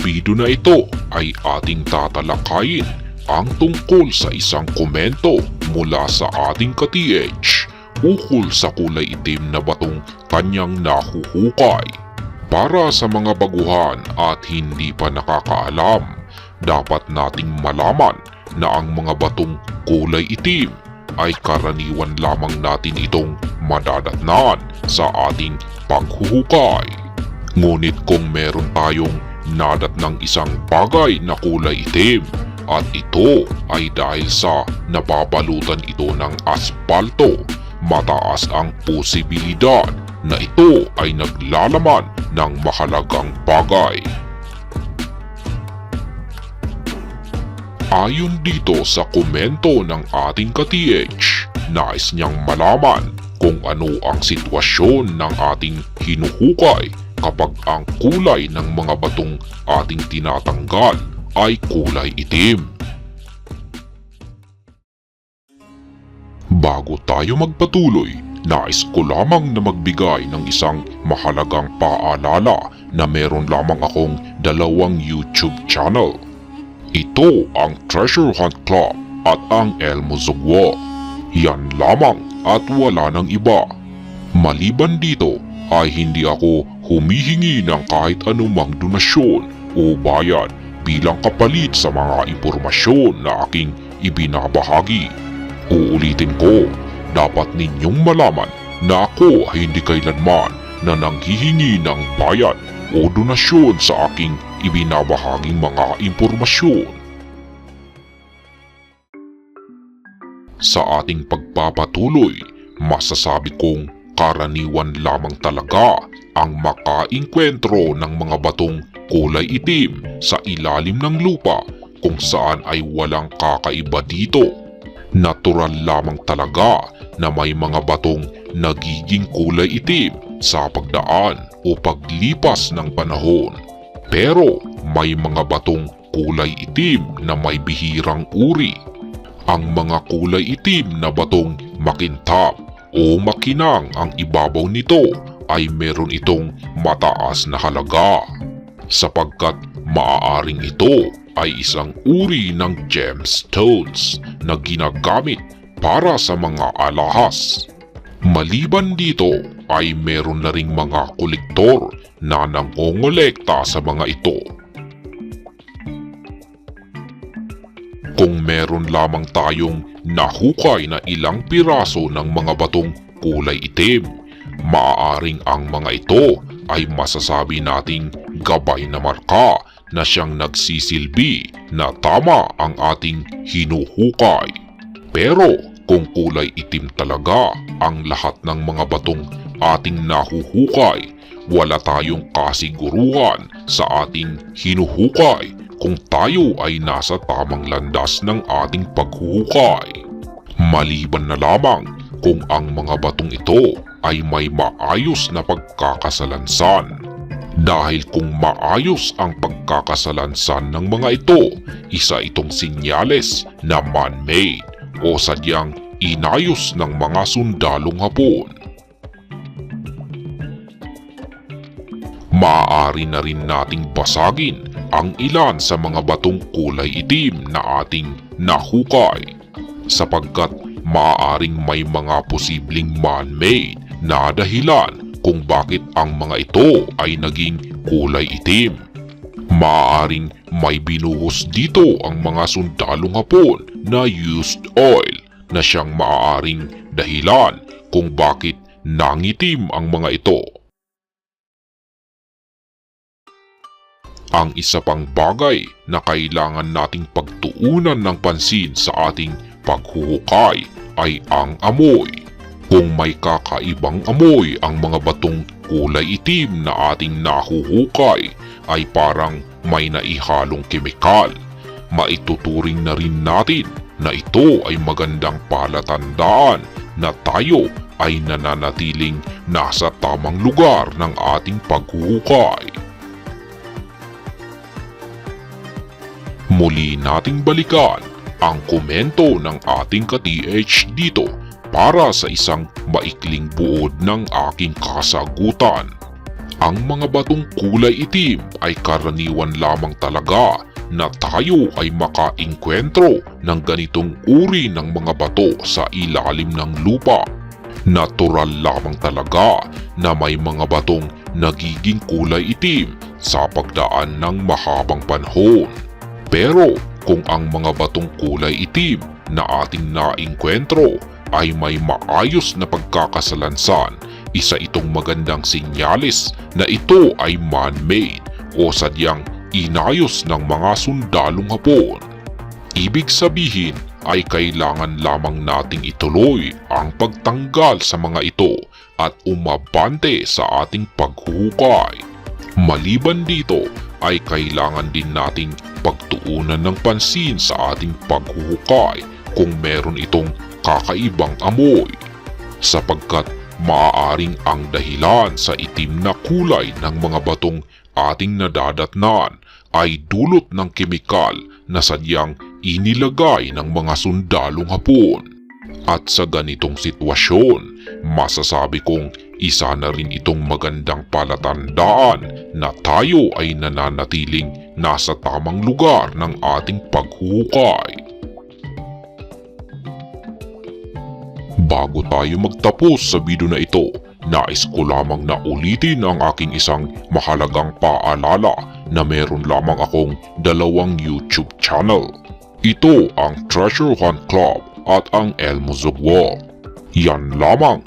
video na ito ay ating tatalakayin ang tungkol sa isang komento mula sa ating ka-TH ukol sa kulay itim na batong kanyang nahuhukay. Para sa mga baguhan at hindi pa nakakaalam, dapat nating malaman na ang mga batong kulay itim ay karaniwan lamang natin itong madadatnan sa ating paghuhukay. Ngunit kung meron tayong nadat ng isang bagay na kulay itim at ito ay dahil sa nababalutan ito ng asfalto, mataas ang posibilidad na ito ay naglalaman ng mahalagang bagay. Ayon dito sa komento ng ating ka-TH, nais niyang malaman kung ano ang sitwasyon ng ating hinuhukay kapag ang kulay ng mga batong ating tinatanggal ay kulay itim. Bago tayo magpatuloy, nais ko lamang na magbigay ng isang mahalagang paalala na meron lamang akong dalawang YouTube channel. Ito ang Treasure Hunt Club at ang Elmo Zugwa. Yan lamang at wala ng iba. Maliban dito ay hindi ako humihingi ng kahit anumang donasyon o bayad bilang kapalit sa mga impormasyon na aking ibinabahagi. Uulitin ko, dapat ninyong malaman na ako ay hindi kailanman na nanghihingi ng bayad o donasyon sa aking ibinabahaging mga impormasyon. Sa ating pagpapatuloy, masasabi kong karaniwan lamang talaga ang makainkwentro ng mga batong kulay itim sa ilalim ng lupa kung saan ay walang kakaiba dito. Natural lamang talaga na may mga batong nagiging kulay itim sa pagdaan o paglipas ng panahon. Pero may mga batong kulay itim na may bihirang uri. Ang mga kulay itim na batong makintab o makinang ang ibabaw nito ay meron itong mataas na halaga sapagkat maaaring ito ay isang uri ng gemstones na ginagamit para sa mga alahas. Maliban dito ay meron na ring mga kolektor na nangongolekta sa mga ito. Kung meron lamang tayong nahukay na ilang piraso ng mga batong kulay itim, maaaring ang mga ito ay masasabi nating gabay na marka na siyang nagsisilbi na tama ang ating hinuhukay. Pero kung kulay itim talaga ang lahat ng mga batong ating nahuhukay, wala tayong kasiguruhan sa ating hinuhukay kung tayo ay nasa tamang landas ng ating paghuhukay. Maliban na lamang kung ang mga batong ito ay may maayos na pagkakasalansan. Dahil kung maayos ang pagkakasalansan ng mga ito, isa itong sinyales na man-made o sadyang inayos ng mga sundalong hapon. Maaari na rin nating basagin ang ilan sa mga batong kulay itim na ating nahukay sapagkat maaaring may mga posibleng man-made na dahilan kung bakit ang mga ito ay naging kulay itim. Maaaring may binuhos dito ang mga sundalong hapon na used oil na siyang maaaring dahilan kung bakit nangitim ang mga ito. Ang isa pang bagay na kailangan nating pagtuunan ng pansin sa ating paghuhukay ay ang amoy. Kung may kakaibang amoy ang mga batong kulay itim na ating nahuhukay ay parang may naihalong kemikal. Maituturing na rin natin na ito ay magandang palatandaan na tayo ay nananatiling nasa tamang lugar ng ating paghuhukay. Muli nating balikan ang komento ng ating ka-TH dito para sa isang maikling buod ng aking kasagutan. Ang mga batong kulay itim ay karaniwan lamang talaga na tayo ay makainkwentro ng ganitong uri ng mga bato sa ilalim ng lupa. Natural lamang talaga na may mga batong nagiging kulay itim sa pagdaan ng mahabang panahon. Pero kung ang mga batong kulay itim na ating nainkwentro ay may maayos na pagkakasalansan, isa itong magandang sinyalis na ito ay man-made o sadyang inayos ng mga sundalong hapon. Ibig sabihin ay kailangan lamang nating ituloy ang pagtanggal sa mga ito at umabante sa ating paghuhukay. Maliban dito ay kailangan din nating pagtuunan ng pansin sa ating paghuhukay kung meron itong kakaibang amoy sapagkat maaaring ang dahilan sa itim na kulay ng mga batong ating nadadatnan ay dulot ng kemikal na sadyang inilagay ng mga sundalong hapon. At sa ganitong sitwasyon, masasabi kong isa na rin itong magandang palatandaan na tayo ay nananatiling nasa tamang lugar ng ating paghuhukay. Bago tayo magtapos sa video na ito, nais ko lamang na ulitin ang aking isang mahalagang paalala na meron lamang akong dalawang YouTube channel. Ito ang Treasure Hunt Club at ang Elmo Zugwo. Yan lamang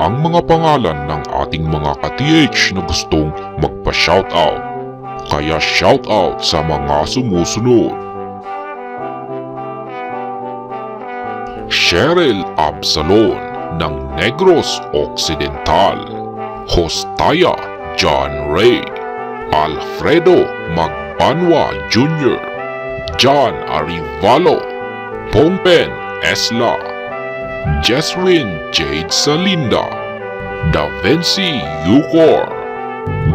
ang mga pangalan ng ating mga ka-TH na gustong magpa-shoutout. Kaya shoutout sa mga sumusunod. Cheryl Absalon ng Negros Occidental. Hostaya John Ray. Alfredo Magbanwa Jr. John Arivalo. Pongpen Esla. Jeswin Jade Salinda. Da Vinci Yucor.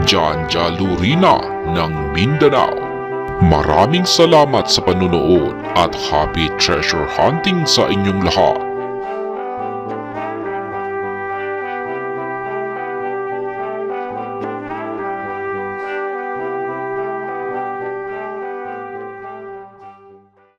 John Jalurina ng Mindanao. Maraming salamat sa panunood at happy treasure hunting sa inyong lahat.